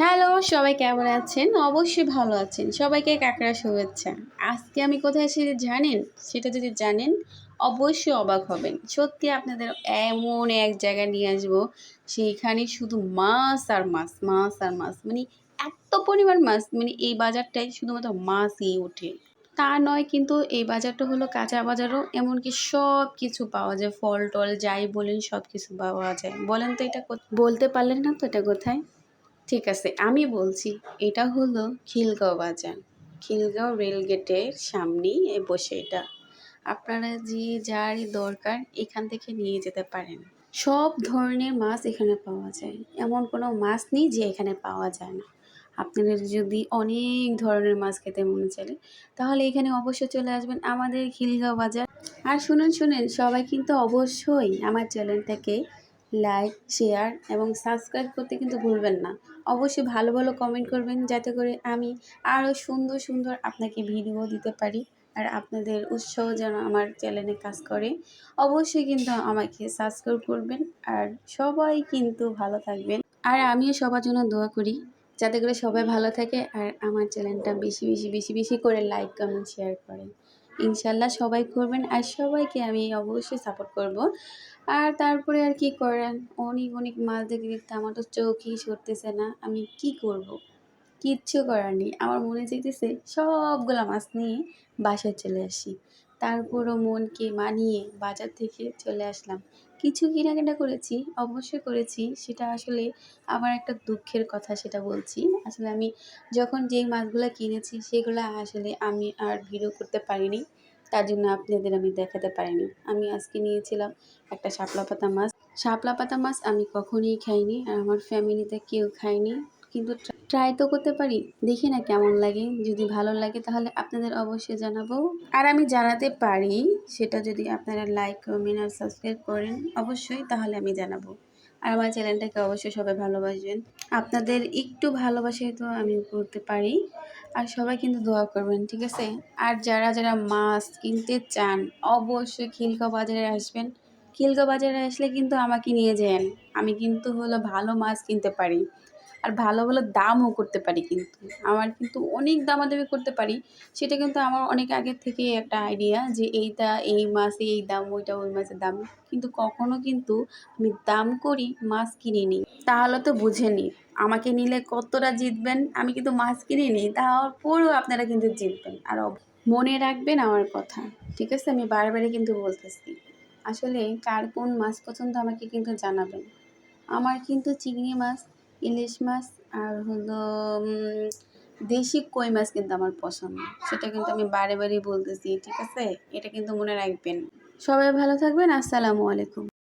Hello, সবাই কেমন আছেন? অবশ্যই ভালো আছেন। সবাইকে কাকড়া শুভেচ্ছা। আজকে আমি কোথায় এসেছি জানেন, সেটা যদি জানেন, অবশ্যই অবাক হবেন। সত্যি আপনাদের এমন এক জায়গায় নিয়ে আসব, সেইখানে শুধু মাছ আর মাছ মাছ আর মাছ। মানে এত পরিমাণ মাছ মানে এই বাজারটাই শুধুমাত্র মাছই ওঠে। তা নয়, কিন্তু এই বাজারটা হলো কাঁচা বাজারও, এমনকি সব কিছু পাওয়া যায়। ফল টল যাই বলেন সব কিছু পাওয়া যায়। বলেন তো এটা বলতে পারলেন না তো এটা কোথায়? ঠিক আছে, আমি বলছি, এটা হলো খিলগাঁও বাজার। খিলগাঁও রেলগেটের সামনেই বসে এটা। আপনারা যে যারই দরকার এখান থেকে নিয়ে যেতে পারেন। সব ধরনের মাছ এখানে পাওয়া যায়। এমন কোনো মাছ নেই যে এখানে পাওয়া যায় না। আপনাদের যদি অনেক ধরনের মাছ খেতে মনে চলে, তাহলে এখানে অবশ্যই চলে আসবেন আমাদের খিলগাঁও বাজার। আর শুনুন, শুনেন, সবাই কিন্তু অবশ্যই আমার চ্যানেলটাকে লাইক শেয়ার এবং সাবস্ক্রাইব করতে কিন্তু ভুলবেন না। অবশ্যই ভালো ভালো কমেন্ট করবেন যাতে করে আমি আরও সুন্দর সুন্দর আপনাকে ভিডিও দিতে পারি আর আপনাদের উৎসাহ যেন আমার চ্যানেলে কাজ করে। অবশ্যই কিন্তু আমাকে সাবস্ক্রাইব করবেন আর সবাই কিন্তু ভালো থাকবেন। আর আমিও সবার জন্য দোয়া করি যাতে করে সবাই ভালো থাকে আর আমার চ্যানেলটা বেশি বেশি বেশি বেশি করে লাইক কমেন্ট শেয়ার করেন ইনশাল্লাহ সবাই করবেন আর সবাইকে আমি অবশ্যই সাপোর্ট করব। আর তারপরে আর কি করেন অনেক অনেক মাছ দেখে দেখতে আমার তো চোখই সরতেছে না। আমি কি করব। কিচ্ছু করার নেই। আমার মনে চাইতেছে সবগুলা মাছ নিয়ে বাসায় চলে আসি। তারপরও মনকে মানিয়ে বাজার থেকে চলে আসলাম। কিছু কেনাকাটা করেছি, অবশ্যই করেছি। সেটা আসলে আমার একটা দুঃখের কথা সেটা বলছি। আসলে আমি যখন যেই মাছগুলো কিনেছি সেগুলো আসলে আমি আর ভিডিও করতে পারিনি। তার জন্য আপনাদের আমি দেখাতে পারিনি। আমি আজকে নিয়েছিলাম একটা শাপলা পাতা মাছ। শাপলা পাতা মাছ আমি কখনোই খাইনি। আর আমার ফ্যামিলিতে কেউ খায়নি। কিন্তু ট্রাই তো করতে পারি। দেখি না কেমন লাগে। যদি ভালো লাগে তাহলে আপনাদের অবশ্যই জানাব। আর আমি জানাতে পারি, সেটা যদি আপনারা লাইক কমেন্ট আর সাবস্ক্রাইব করেন, অবশ্যই তাহলে আমি জানাব। আর আমার চ্যানেলটাকে অবশ্যই সবাই ভালোবাসবেন। আপনাদের একটু ভালোবাসায় তো আমি করতে পারি। আর সবাই কিন্তু দোয়া করবেন, ঠিক আছে? আর যারা যারা মাছ কিনতে চান, অবশ্যই খিলকা বাজারে আসবেন। খিলকা বাজারে আসলে কিন্তু আমাকে নিয়ে যান। আমি কিন্তু হলো ভালো মাছ কিনতে পারি। আর ভালো ভালো দামও করতে পারি কিন্তু। আমার কিন্তু অনেক দামাদামি করতে পারি। সেটা কিন্তু আমার অনেক আগের থেকেই একটা আইডিয়া যে এইটা এই মাসে এই দাম, ওইটা ওই মাসের দাম। কিন্তু কখনো কিন্তু আমি দাম করি মাছ কিনে নিই। তাহলে তো বুঝে নিই আমাকে নিলে কতটা জিতবেন? আমি কিন্তু মাছ কিনে নিই, তারপরেও আপনারা কিন্তু জিতবেন। আর মনে রাখবেন আমার কথা, ঠিক আছে? আমি বারবারই কিন্তু বলতেছি। আসলে কার কোন মাছ পছন্দ আমাকে কিন্তু জানাবেন। আমার কিন্তু চিংড়ি মাছ ইলিশ মাছ আর হলো দেশি কই মাছ কিন্তু আমার পছন্দ। সেটা কিন্তু আমি বারে বারেই বলতেছি, ঠিক আছে? এটা কিন্তু মনে রাখবেন। সবাই ভালো থাকবেন, আসসালামু আলাইকুম।